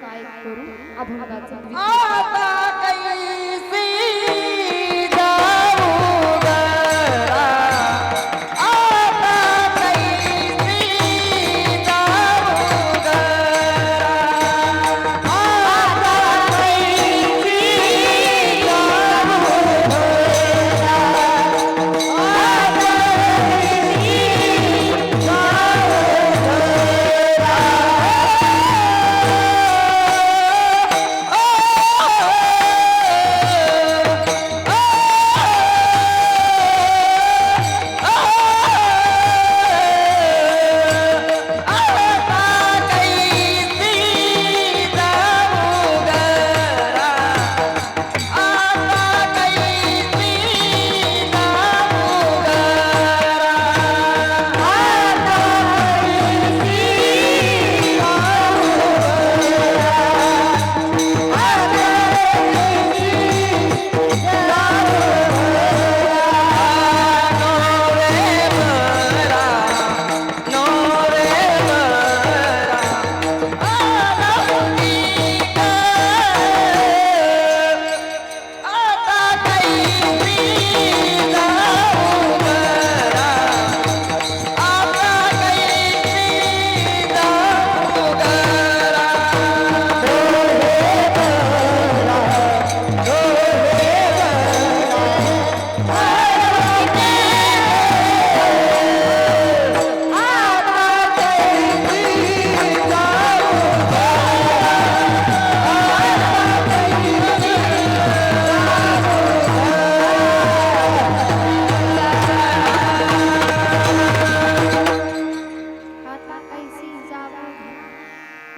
काय करू? अभंगाचं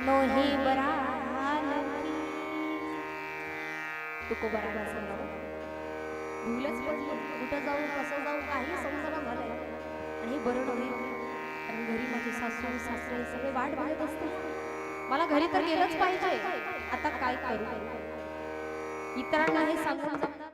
नोही बराल तुकोबाराला सांगावं भूलच पडली. कुठं जाऊ कसं जाऊ काही समजना झालंय. आणि हे बरं नव्हे. कारण घरी माझे सासू सासरे सगळे वाट बघत असते मला घरी तर गेलंच पाहिजे. आता काय करू? इतरांना हे सांगून